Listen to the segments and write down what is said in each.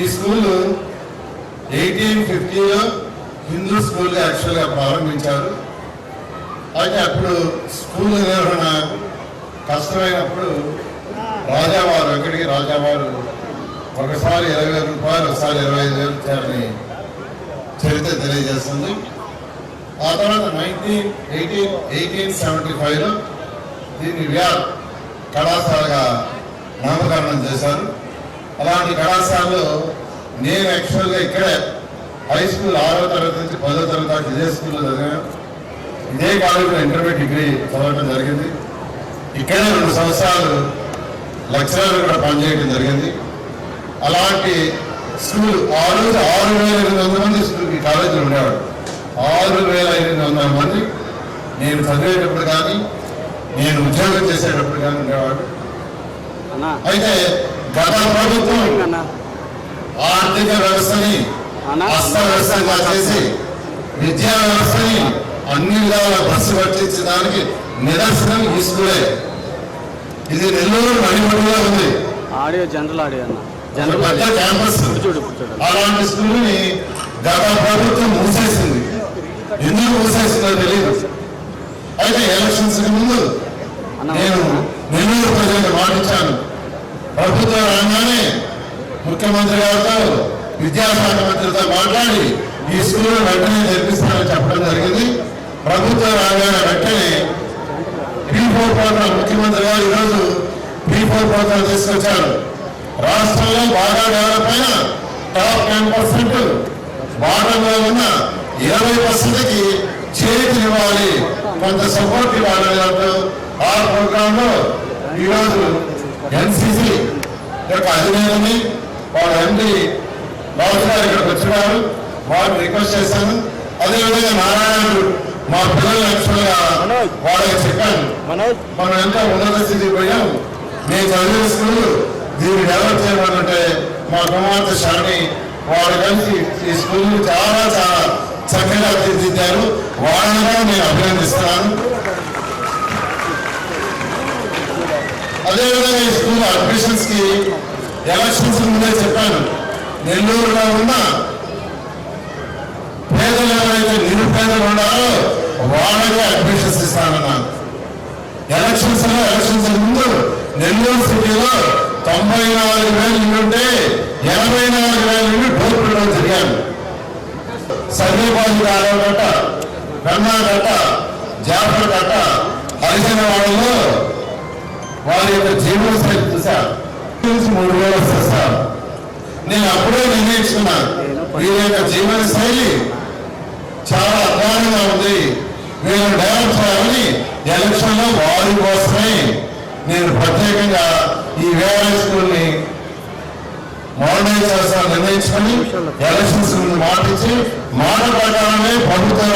ఈ school eighteen ఫిఫ్టీలో Hindu school యాక్చువల్గా ప్రారంభించారు. అయితే అప్పుడు స్కూల్ నిర్వహణ కష్టమైనప్పుడు రాజావారు ఒకటికి రాజావారు ఒకసారి ఇరవై వేల రూపాయలు ఒకసారి ఇరవై ఐదు వేలు ఇచ్చారని చరిత్ర తెలియజేస్తుంది. ఆ తర్వాత నైన్టీన్ ఎయిటీన్ ఎయిటీన్ సెవెంటీ ఫైవ్లో దీన్ని వ్యార్ కళాశాలగా నామకరణం చేశారు. అలాంటి కళాశాలలో నేను యాక్చువల్గా ఇక్కడే హై స్కూల్ ఆరో తరగతి నుంచి పదో తరగతి దాకా ఇదే స్కూల్లో చదివాను. ఇదే కాలేజీలో ఇంటర్మీడియట్ డిగ్రీ చదవడం జరిగింది. ఇక్కడే రెండు సంవత్సరాలు లెక్చరర్ కూడా పనిచేయడం జరిగింది. అలాంటి స్కూల్ ఆ రోజు ఆరు వేల ఎనిమిది వందల మంది స్కూల్ ఈ కాలేజీలో ఉండేవాడు ఆరు వేల ఎనిమిది వందల మంది నేను చదివేటప్పుడు కానీ నేను ఉద్యోగం చేసేటప్పుడు కానీ ఉండేవాడు అయితే గత ప్రభుత్వం ఆర్థిక వ్యవస్థని అన్నా అస్తవ్యస్తంగా చేసి విద్యా వ్యవస్థని అన్ని విధాల బస్సు పట్టించడానికి నిదర్శనం ఈ స్కూలే ఇది నెల్లూరు మణిమణిలో ఉంది. ఆడియో జనరల్ ఆడియో అన్న. పెద్ద క్యాంపస్. అలాంటి స్కూల్ని గత ప్రభుత్వం మూసేసింది. ఎందుకు మూసేసిందో తెలియదు అయితే ఎలక్షన్స్ ముందు నేను నెల్లూరు ప్రజలకు మాటిచ్చాను. ప్రభుత్వం రాగానే ముఖ్యమంత్రి గారితో విద్యాశాఖ మంత్రితో మాట్లాడి ఈ స్కూల్ వెంటనే జరిపిస్తానని చెప్పడం జరిగింది. ప్రభుత్వం రాగానే వెంటనే పీ ఫోర్ ప్రోగ్రాం ముఖ్యమంత్రి గారు ఈరోజు పీ ఫోర్ ప్రోగ్రాం తీసుకొచ్చారు. రాష్ట్రంలో బాగా డెవలప్ అయిన టాప్ టెన్ పర్సెంట్ బాటంలో ఉన్న ఇరవై పర్సెంట్కి చేతినివ్వాలి కొంత సపోర్ట్ ఇవ్వాలి అంటూ ఆ ప్రోగ్రామ్లో ఈరోజు ఎన్సిసి యొక్క అధినేతని వాడు ఎండి బాబు గారు ఇక్కడికి వచ్చినారు. వారిని రిక్వెస్ట్ చేశాను. అదేవిధంగా నారాయణుడు మా పిల్లలు యాక్చువల్గా వాళ్ళకి చెప్పాను మనం ఎంత ఉన్నత స్థితికి పోయాం? నేను చదివిన స్కూల్ దీన్ని డెవలప్ చేయమంటే మా కుమార్తె షాని వాడు కలిసి ఈ స్కూల్ చాలా చాలా చక్కగా తీర్చిదిద్దారు. వాళ్ళని కూడా నేను అభినందిస్తున్నాను. అదేవిధంగా ఈ స్కూల్ అడ్మిషన్స్కి ఎలక్షన్స్ ముందే చెప్పాను. నెల్లూరులో ఉన్న పేదలు ఎవరైతే నిరుపేదలు ఉన్నారో వాళ్ళకే అడ్మిషన్స్ ఇస్తానన్నాను. ఎలక్షన్స్లో ఎలక్షన్స్ ముందు నెల్లూరు సిటీలో తొంభై నాలుగు వేలు ఇల్లుంటే ఎనభై నాలుగు వేల ఇల్లు డోర్ టు డోర్ తిరిగాను సర్వేబాజు కాలువ గట్ట గన్నా గట్ట వాళ్ళ వారి యొక్క జీవన శైలి చూసా మూడు వేలు వస్తారు సార్ నేను అప్పుడే నిర్ణయించుకున్నాను. వీరి యొక్క జీవన శైలి చాలా అద్భుతంగా ఉంది. వీళ్ళని డెవలప్ చేయాలని ఎలక్షన్లో వారి కోసమే నేను ప్రత్యేకంగా ఈ వేరే స్కూల్ని మోడర్నైజ్ చేస్తాను నిర్ణయించుకొని ఎలక్షన్స్ ముందు మాట ఇచ్చి మాట ప్రకారమే ప్రభుత్వం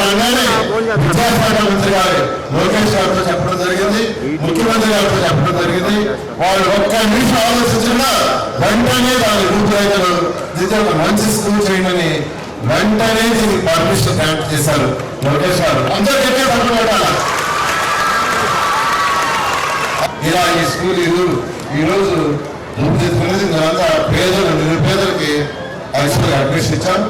విద్యాశాఖ మంత్రి గారు లోకేష్ గారితో చెప్పడం జరిగింది ముఖ్యమంత్రి గారితో చెప్పడం జరిగింది. వాళ్ళు ఒక్క నిమిషం ఆలోచించకుండా వెంటనే దాని రూపురేఖలు దిద్దే మంచి స్కూల్ చేయమని వెంటనే దీనికి పర్మిషన్ గ్రాంట్ చేశారు లోకేష్ గారు. అందరూ చెప్పే తప్పకుండా ఇలా ఈ స్కూల్ ఈరోజు ఈరోజు రూపుదిద్దుకునేది మేమంతా పేదలు నిరుపేదలకి యాక్చువల్గా అడ్మిషన్ ఇచ్చాం.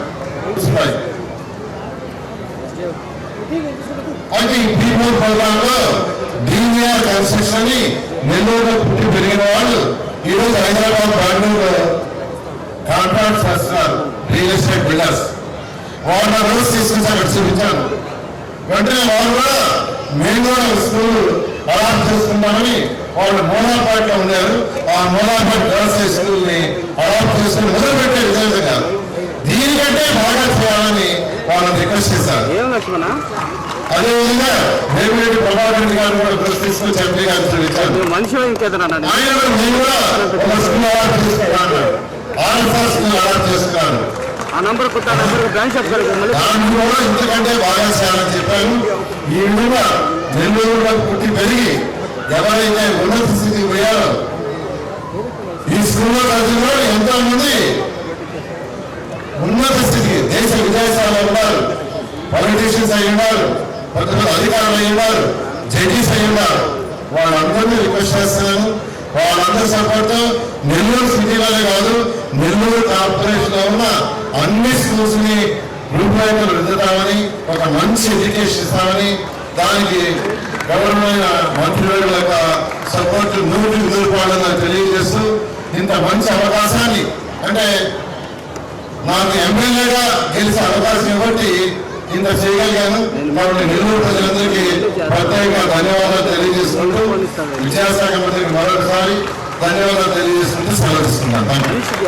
అయితే ఈ పీపూర్ ప్రోగ్రామ్లో డీవీఆర్ కన్స్ట్రక్షన్ అని నెల్లూరులో పుట్టి పెరిగిన వాళ్ళు ఈరోజు హైదరాబాద్ బెంగళూరులో కాంట్రాక్ట్ చేస్తున్నారు రియల్ ఎస్టేట్ బిల్డర్స్ వాళ్ళ రోజు తీసుకొచ్చి అక్కడ చూపించాను. వెంటనే వాళ్ళు కూడా మేము కూడా స్కూల్ అలాట్ చేసుకుంటామని వాళ్ళు మూలాపాట్లో ఉన్నారు. ఆ మూలాపాట్ గర్ల్స్ హై స్కూల్ని అలాట్ చేసుకుని మొదలుపెట్టే విధంగా దీనికంటే బాగా చేయాలని వాళ్ళని రిక్వెస్ట్ చేశారు. అదేవిధంగా వేమిరెడ్డి ప్రభాకర్ రెడ్డి గారు కూడా ప్రశ్న తీసుకొని ఎంపీ గారు చూపించారు. అలాట్ చేసుకున్నాను ఆ నంబర్ కొత్త నంబర్ బ్రాంచ్ ఇంతకంటే బాగా చేయాలని చెప్పాను ఈ విధంగా నెల్లూరులో పుట్టి పెరిగి ఎవరైతే ఉన్నత స్థితికి పోయారో ఈ స్కూల్లో చదివిన ఎంతో మంది ఉన్నత స్థితికి దేశ విదేశాల్లో ఉన్నారు. పొలిటీషియన్స్ అయి ఉన్నారు కొంతమంది అధికారులు అయి ఉన్నారు జడ్జీస్ అయి ఉన్నారు. వాళ్ళందరినీ రిక్వెస్ట్ చేస్తున్నాను. వాళ్ళందరి సపోర్ట్ నెల్లూరు సిటీలోనే కాదు నెల్లూరు కార్పొరేషన్లో ఉన్న అన్ని స్కూల్స్ని రూపాయలు రుద్దుతామని ఒక మంచి ఎడ్యుకేషన్ ఇస్తామని దానికి గవర్నమైన మంత్రివర్యుల యొక్క సపోర్ట్ నూటి నూరుపాడని తెలియజేస్తూ ఇంత మంచి అవకాశాన్ని అంటే నాకు ఎమ్మెల్యేగా గెలిచే అవకాశం ఇవ్వట్టి ఇంత చేయగలిగాను. కాబట్టి నెల్లూరు ప్రజలందరికీ ప్రత్యేక ధన్యవాదాలు తెలియజేసుకుంటూ విద్యాశాఖ మంత్రికి మరొకసారి ధన్యవాదాలు తెలియజేసుకుంటూ సెలవిస్తున్నాను.